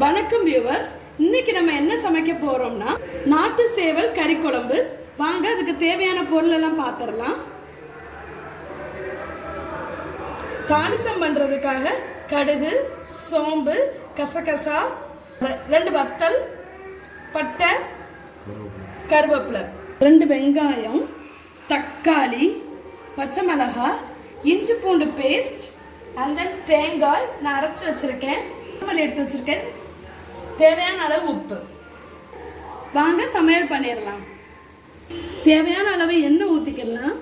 வணக்கம் வியூவர்ஸ் இன்னைக்கு நம்ம என்ன சமைக்க போறோம்னா நாட்டு சேவல் கறி குழம்பு. வாங்க அதுக்கு தேவையான பொருள் எல்லாம் பார்த்துடலாம் தாளிசம் பண்றதுக்காக கடுகு சோம்பு கசகசா ரெண்டு வத்தல் பட்டை கருவேப்பிலை. ரெண்டு வெங்காயம் தக்காளி பச்சை மிளகாய் இஞ்சி பூண்டு பேஸ்ட் அந்த தேங்காய் நான் அரைச்சி வச்சிருக்கேன். எடுத்து வச்சிருக்கேன். தேவையான அளவு உப்பு. வாங்க சமையல் பண்ணிடலாம். தேவையான அளவு எண்ணெய் ஊற்றிக்கலாம்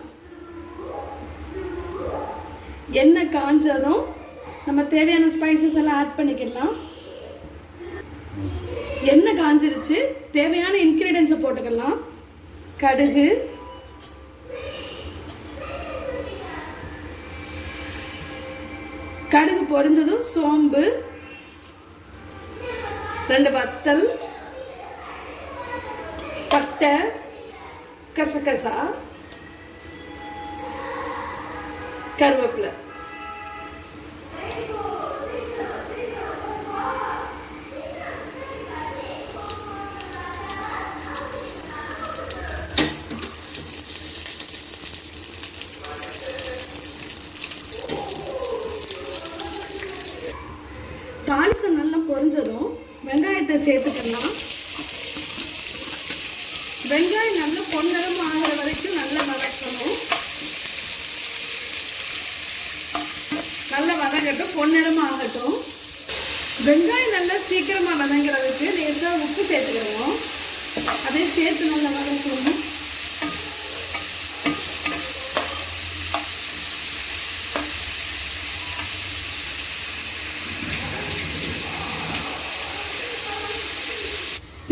எண்ணெய் காஞ்சதும் நம்ம தேவையான ஸ்பைசஸ் எல்லாம் ஆட் பண்ணிக்கலாம். எண்ணெய் காஞ்சிருச்சு தேவையான இன்க்ரீடியன்ஸை போட்டுக்கலாம். கடுகு. கடுகு பொரிஞ்சதும் சோம்பு. ரெண்டு வத்தல் பட்டை கசகசா கருவேப்பிலை. தாளிசம் நல்லா பொரிஞ்சதும் வெங்காயத்தை சேர்த்துக்கலாம். வெங்காயம் நல்லா பொன்னரம் ஆகிற வரைக்கும் நல்லா வதக்கணும். நல்லா வதங்கட்டும் பொன்னரம் ஆகட்டும். வெங்காயம் நல்லா சீக்கிரமாக வதங்குறதுக்கு லேசாக உப்பு சேர்த்துக்கிறோம் அதே சேர்த்து நல்லா வதக்கணும்.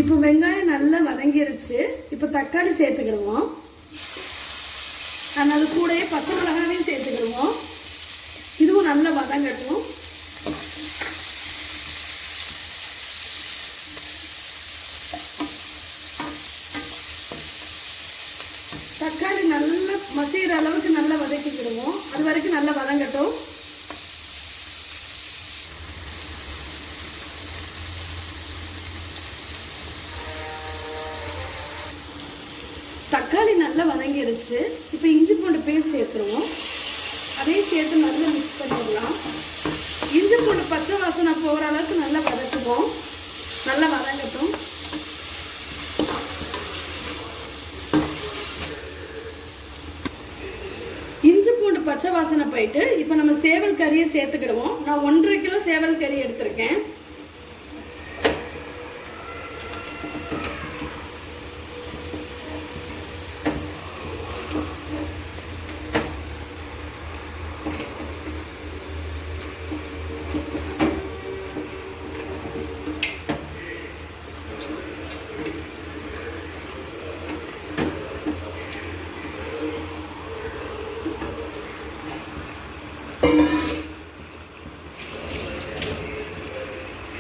இப்போ வெங்காயம் நல்லா வதங்கிருச்சு. இப்போ தக்காளி சேர்த்துக்கிடுவோம். அது கூடயே பச்சை மிளகாவையும் சேர்த்துக்கிடுவோம். இதுவும் நல்லா வதங்கட்டும். தக்காளி நல்லா மசிகிற அளவுக்கு நல்லா வதக்கிக்கிடுவோம். அது வரைக்கும் நல்லா வதங்கட்டும். தக்காளி நல்லா வதங்கிடுச்சு. இப்போ இஞ்சி பூண்டு பேஸ்ட் சேர்த்துருவோம். அதையும் சேர்த்து நல்லா மிக்ஸ் பண்ணிடலாம். இஞ்சி பூண்டு பச்சை வாசனை போகிற அளவுக்கு நல்லா வதக்குவோம். நல்லா வதங்கட்டும். இஞ்சி பூண்டு பச்சை வாசனை போயிட்டு இப்போ நம்ம சேவல் கறியை சேர்த்துக்கிடுவோம். நான் ஒன்றரை கிலோ சேவல் கறி எடுத்திருக்கேன்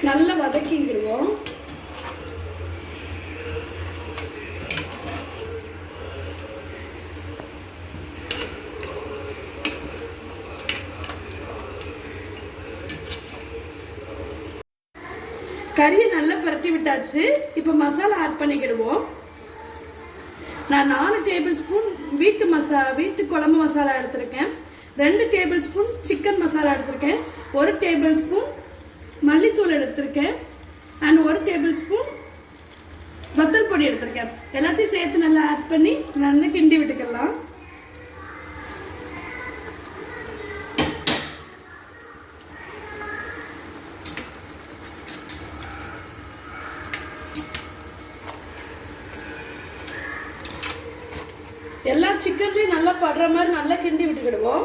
நல்லா வதக்கிக்கிடுவோம் கறியை நல்லா பரட்டி விட்டாச்சு. இப்போ மசாலா ஆட் பண்ணிக்கிடுவோம். நான் நாலு டேபிள் ஸ்பூன் வீட்டு மசா வீட்டு குழம்பு மசாலா எடுத்திருக்கேன். ரெண்டு டேபிள் ஸ்பூன் சிக்கன் மசாலா எடுத்திருக்கேன். ஒரு டேபிள் ஸ்பூன் மல்லித்தூள் எடுத்திருக்கேன். அண்ட் ஒரு டேபிள் ஸ்பூன் வத்தல் பொடி எடுத்திருக்கேன். எல்லாத்தையும் சேர்த்து நல்லா ஆட் பண்ணி நல்லா கிண்டி விட்டுக்கலாம். எல்லா சிக்கன்லேயும் நல்லா படுற மாதிரி நல்லா கிண்டி விட்டுக்கிடுவோம்.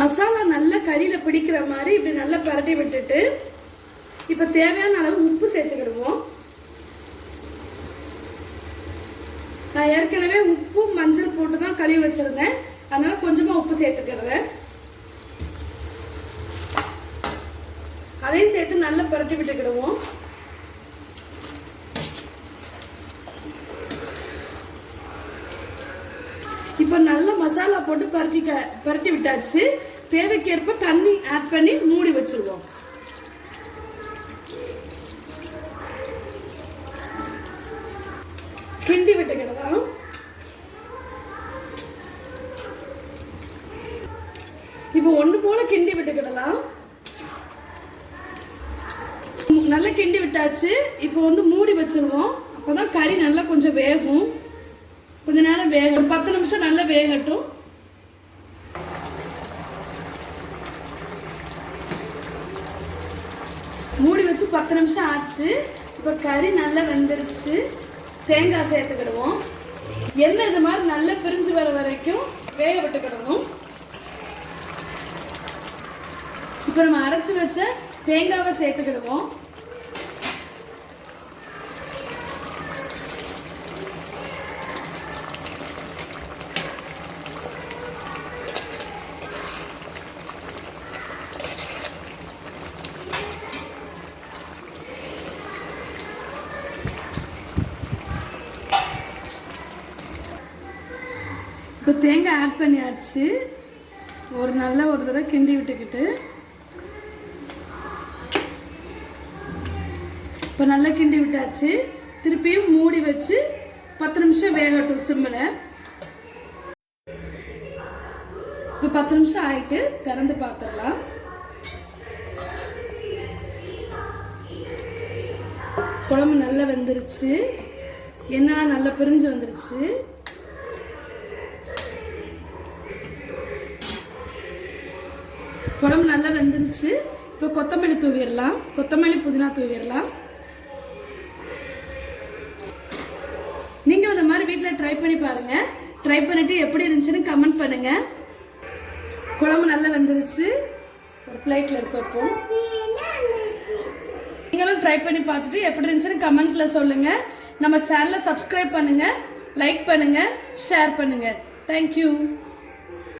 மசாலா நல்லா கறியில் பிடிக்கிற மாதிரி இப்படி நல்லா பரட்டி விட்டுட்டு இப்போ தேவையான அளவு உப்பு சேர்த்துக்கிடுவோம். நான் ஏற்கனவே உப்பு மஞ்சள் போட்டு தான் கழுவி வச்சுருந்தேன். அதனால் கொஞ்சமாக உப்பு சேர்த்துக்கிறேன். அதையும் சேர்த்து நல்லா பரட்டி விட்டுக்கிடுவோம். இப்போ நல்ல மசாலா போட்டு பரட்டிட்ட பரட்டி விட்டாச்சு. தேவைக்கேற்ப தண்ணி ஆட் பண்ணி மூடி வச்சிருவோம். கிண்டி விட்டுக்கிடலாம் இப்போ ஒன்று போல கிண்டி விட்டுக்கிடலாம் நல்லா கிண்டி விட்டாச்சு. இப்போ வந்து மூடி வச்சிருவோம். அப்பதான் கறி நல்லா கொஞ்சம் வேகும். கொஞ்ச நேரம் வேக ஒரு பத்து நிமிஷம் நல்லா வேகட்டும். மூடி வச்சு பத்து நிமிஷம் ஆச்சு. இப்போ கறி நல்லா வெந்துருச்சு. தேங்காய் சேர்த்துக்கிடுவோம். எண்ணெய் இது மாதிரி நல்லா பிரிஞ்சு வர வரைக்கும் வேக விட்டுக்கிடணும் இப்போ நம்ம அரைச்சி வச்ச தேங்காவை சேர்த்துக்கிடுவோம் இப்போ தேங்காய் ஆட் பண்ணியாச்சு. ஒரு நல்ல ஒரு தடவை கிண்டி விட்டுக்கிட்டு. இப்போ நல்லா கிண்டி விட்டாச்சு. திருப்பியும் மூடி வச்சு பத்து நிமிஷம் வேகட்டும் சிம்மில். இப்போ பத்து நிமிஷம் ஆகிட்டு திறந்து பார்த்துடலாம் குழம்பு நல்லா வெந்துருச்சு. எண்ணெய் நல்லா பிரிஞ்சு வந்துருச்சு. குழம்பு நல்லா வெந்துருச்சு. இப்போ கொத்தமல்லி தூவிடலாம். கொத்தமல்லி புதினா தூவிடலாம். நீங்களும் இந்த மாதிரி வீட்டில் ட்ரை பண்ணி பாருங்கள் ட்ரை பண்ணிவிட்டு எப்படி இருந்துச்சுன்னு கமெண்ட் பண்ணுங்கள் குழம்பு நல்லா வெந்துருச்சு. ஒரு பிளேட்டில் எடுத்து வைப்போம். நீங்களும் ட்ரை பண்ணி பார்த்துட்டு எப்படி இருந்துச்சுன்னு கமெண்ட்டில் சொல்லுங்கள் நம்ம சேனலை சப்ஸ்கிரைப் பண்ணுங்கள் லைக் பண்ணுங்கள் ஷேர் பண்ணுங்கள் தேங்க்யூ